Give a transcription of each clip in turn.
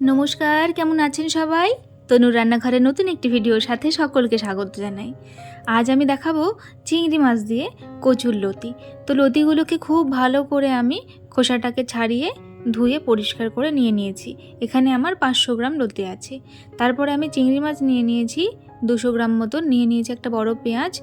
নমস্কার, কেমন আছেন সবাই? তনুর রান্নাঘরে নতুন একটি ভিডিওর সাথে সকলকে স্বাগত জানাই। আজ আমি দেখাবো চিংড়ি মাছ দিয়ে কচুর লতি। তো লতিগুলোকে খুব ভালো করে আমি খোসাটাকে ছাড়িয়ে ধুয়ে পরিষ্কার করে নিয়ে নিয়েছি। এখানে আমার পাঁচশো গ্রাম লতি আছে। তারপরে আমি চিংড়ি মাছ নিয়ে নিয়েছি, দুশো গ্রাম মতন। নিয়ে নিয়েছি একটা বড় পেঁয়াজ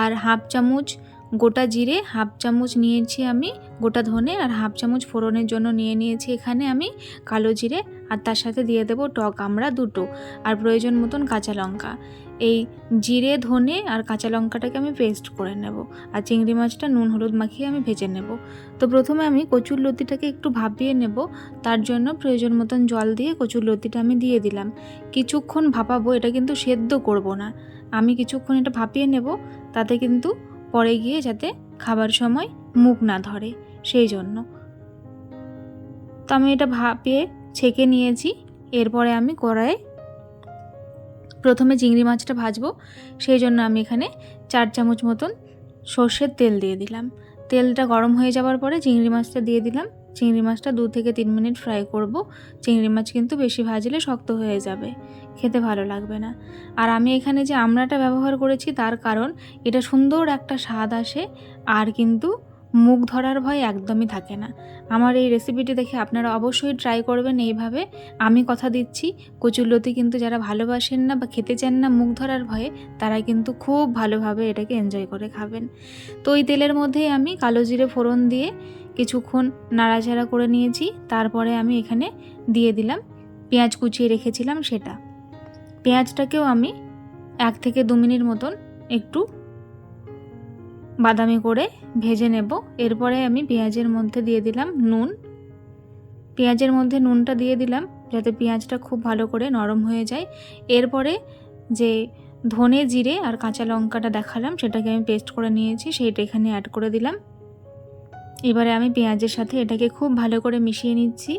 আর হাফ চামচ গোটা জিরে হাফ চামচ নিয়েছি আমি, গোটা ধনে আর হাফ চামচ ফোড়নের জন্য নিয়ে নিয়েছি এখানে আমি কালো জিরে আর তার সাথে দিয়ে দেবো টক আমরা দুটো আর প্রয়োজন মতন কাঁচা লঙ্কা। এই জিরে, ধনে আর কাঁচা লঙ্কাটাকে আমি পেস্ট করে নেব আর চিংড়ি মাছটা নুন হলুদ মাখিয়ে আমি ভেজে নেব। তো প্রথমে আমি কচুর লতিটাকে একটু ভাপিয়ে নেব, তার জন্য প্রয়োজন মতন জল দিয়ে কচুর লতিটা আমি দিয়ে দিলাম। কিছুক্ষণ ভাপাবো, এটা কিন্তু সেদ্ধ করব না। আমি কিছুক্ষণ এটা ভাপিয়ে নেব, তাতে কিন্তু পরে গিয়ে যাতে খাবার সময় মুখ না ধরে, সেই জন্য। তো আমি এটা ভাপে ছেঁকে নিয়েছি। এরপরে আমি কড়াইয়ে প্রথমে চিংড়ি মাছটা ভাজবো। সেই জন্য আমি এখানে চার চামচ মতন সর্ষের তেল দিয়ে দিলাম। তেলটা গরম হয়ে যাওয়ার পরে চিংড়ি মাছটা দিয়ে দিলাম। চিংড়ি মাছটা দু থেকে তিন মিনিট ফ্রাই করব। চিংড়ি মাছ কিন্তু বেশি ভাজলে শক্ত হয়ে যাবে। খেতে ভালো লাগবে না। আর আমি এখানে যে আমড়াটা ব্যবহার করেছি তার কারণ এটা সুন্দর একটা স্বাদ আসে আর কিন্তু মুখ ধরার ভয় একদমই থাকে না। আমার এই রেসিপিটি দেখে আপনারা অবশ্যই ট্রাই করবেন এইভাবে। আমি কথা দিচ্ছি কচুরলতি কিন্তু যারা ভালোবাসেন না বা খেতে চান না মুখ ধরার ভয়ে, তারা কিন্তু খুব ভালোভাবে এটাকে এনজয় করে খাবেন। তো ওই তেলের মধ্যেই আমি কালো জিরে ফোড়ন দিয়ে কিছুক্ষণ নাড়াচাড়া করে নিয়েছি, তারপরে আমি এখানে দিয়ে দিলাম পেঁয়াজ কুচিয়ে রেখেছিলাম সেটা। পেঁয়াজটাকেও আমি এক থেকে দু মিনিট মতন একটু বাদামি করে ভেজে নেব। এরপরে আমি পেঁয়াজের মধ্যে দিয়ে দিলাম নুন। পেঁয়াজের মধ্যে নুনটা দিয়ে দিলাম যাতে পেঁয়াজটা খুব ভালো করে নরম হয়ে যায়। এরপরে যে ধনে জিরে আর কাঁচা লঙ্কাটা দেখালাম, সেটাকে আমি পেস্ট করে নিয়েছি, সেইটা এখানে অ্যাড করে দিলাম। এবারে আমি পেঁয়াজের সাথে এটাকে খুব ভালো করে মিশিয়ে নিচ্ছি।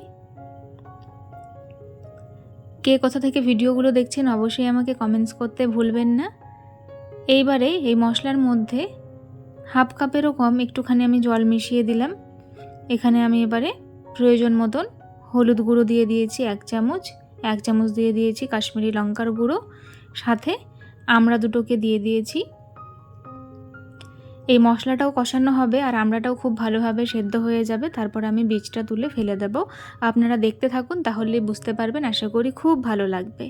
কে কোথা থেকে ভিডিওগুলো দেখছেন অবশ্যই আমাকে কমেন্টস করতে ভুলবেন না। এইবারে এই মশলার মধ্যে হাফ কাপেরও কম একটুখানি আমি জল মিশিয়ে দিলাম। এখানে আমি এবারে প্রয়োজন মতন হলুদ গুঁড়ো দিয়ে দিয়েছি এক চামচ এক চামচ দিয়ে দিয়েছি কাশ্মীরি লঙ্কার গুঁড়ো। সাথে আমড়া দুটোকে দিয়ে দিয়েছি এই মশলাটাও কষানো হবে আর আমড়াটাও খুব ভালোভাবে সেদ্ধ হয়ে যাবে। তারপর আমি বীজটা তুলে ফেলে দেব। আপনারা দেখতে থাকুন, তাহলে বুঝতে পারবেন, আশা করি খুব ভালো লাগবে।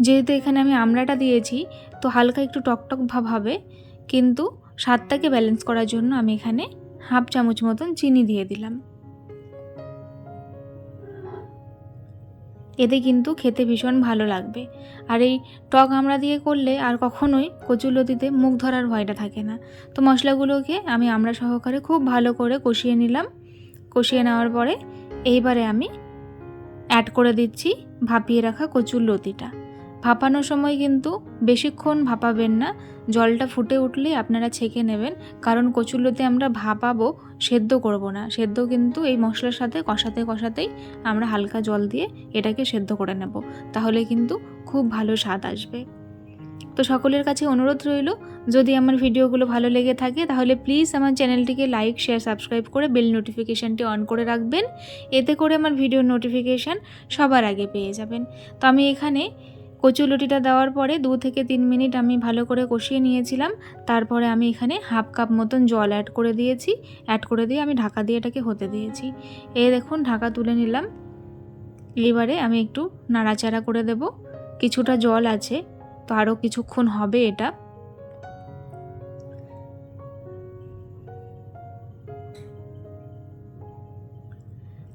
যেহেতু এখানে আমি আমড়াটা দিয়েছি, তো হালকা একটু টকটক ভাব হবে। কিন্তু স্বাদটাকে ব্যালেন্স করার জন্য আমি এখানে হাফ চামচ মতন চিনি দিয়ে দিলাম। এতে কিন্তু খেতে ভীষণ ভালো লাগবে। আর এই টক আমরা দিয়ে করলে আর কখনোই কচুলতিতে মুখ ধরার ভয়টা থাকে না। তো মশলাগুলোকে আমি আমরা সহকারে খুব ভালো করে কষিয়ে নিলাম। কষিয়ে নেওয়ার পরে এইবারে আমি অ্যাড করে দিচ্ছি ভাপিয়ে রাখা কচুর লতিটা। ভাপানোর সময় কিন্তু বেশিক্ষণ ভাপাবেন না। জলটা ফুটে উঠলেই আপনারা ছেঁকে নেবেন। কারণ কচুরলতি আমরা ভাপাবো, সেদ্ধ করব না। সেদ্ধ কিন্তু এই মশলার সাথে কষাতে কষাতেই আমরা হালকা জল দিয়ে এটাকে সেদ্ধ করে নেব। তাহলে কিন্তু খুব ভালো স্বাদ আসবে। তো সকলের কাছে অনুরোধ রইল, যদি আমার ভিডিওগুলো ভালো লেগে থাকে, তাহলে প্লিজ আমার চ্যানেলটিকে লাইক, শেয়ার, সাবস্ক্রাইব করে বেল নোটিফিকেশানটি অন করে রাখবেন। এতে করে আমার ভিডিও নোটিফিকেশান সবার আগে পেয়ে যাবেন। তো আমি এখানে কচুলটিটা দেওয়ার পরে দু থেকে তিন মিনিট আমি ভালো করে কষিয়ে নিয়েছিলাম। তারপরে আমি এখানে হাফ কাপ মতন জল অ্যাড করে দিয়েছি। অ্যাড করে দিয়ে আমি ঢাকা দিয়ে এটাকে হতে দিয়েছি। এই দেখুন, ঢাকা তুলে নিলাম। এবারে আমি একটু নাড়াচাড়া করে দেব। কিছুটা জল আছে, তো আরও কিছুক্ষণ হবে এটা।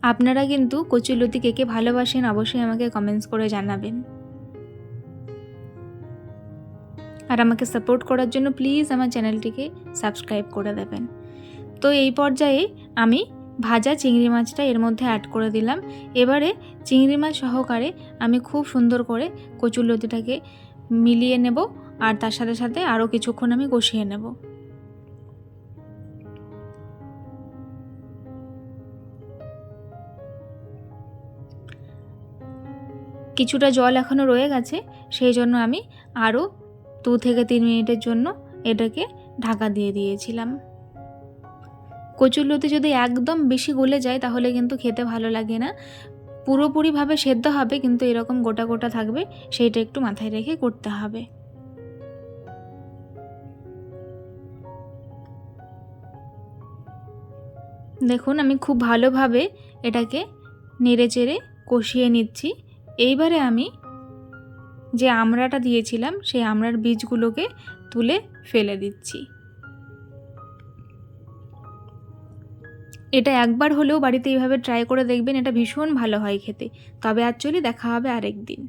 আপনারা কিন্তু কচুলতি কে কে ভালোবাসেন অবশ্যই আমাকে কমেন্টস করে জানাবেন। আর আমাকে সাপোর্ট করার জন্য প্লিজ আমার চ্যানেলটিকে সাবস্ক্রাইব করে দেবেন। তো এই পর্যায়ে আমি ভাজা চিংড়ি মাছটা এর মধ্যে অ্যাড করে দিলাম। এবারে চিংড়ি মাছ সহকারে আমি খুব সুন্দর করে কচুরলতিটাকে মিলিয়ে নেব আর তার সাথে সাথে আরও কিছুক্ষণ আমি কষিয়ে নেব। কিছুটা জল এখনও রয়ে গেছে, সেই জন্য আমি আরও দু থেকে তিন মিনিটের জন্য এটাকে ঢাকা দিয়ে দিয়েছিলাম। কচুর লতি যদি একদম বেশি গলে যায় তাহলে কিন্তু খেতে ভালো লাগে না। পুরোপুরিভাবে সেদ্ধ হবে কিন্তু এরকম গোটা গোটা থাকবে, সেইটা একটু মাথায় রেখে করতে হবে। দেখুন, আমি খুব ভালোভাবে এটাকে নেড়ে চেড়ে কষিয়ে নিচ্ছি। এইবারে আমি যে আমড়াটা দিয়েছিলাম, সেই আমড়ার বীজগুলোকে তুলে ফেলে দিচ্ছি। এটা একবার হলেও বাড়িতে এইভাবে ট্রাই করে দেখবেন, এটা ভীষণ ভালো হয় খেতে। তবে অ্যাকচুয়ালি দেখা হবে আরেক দিন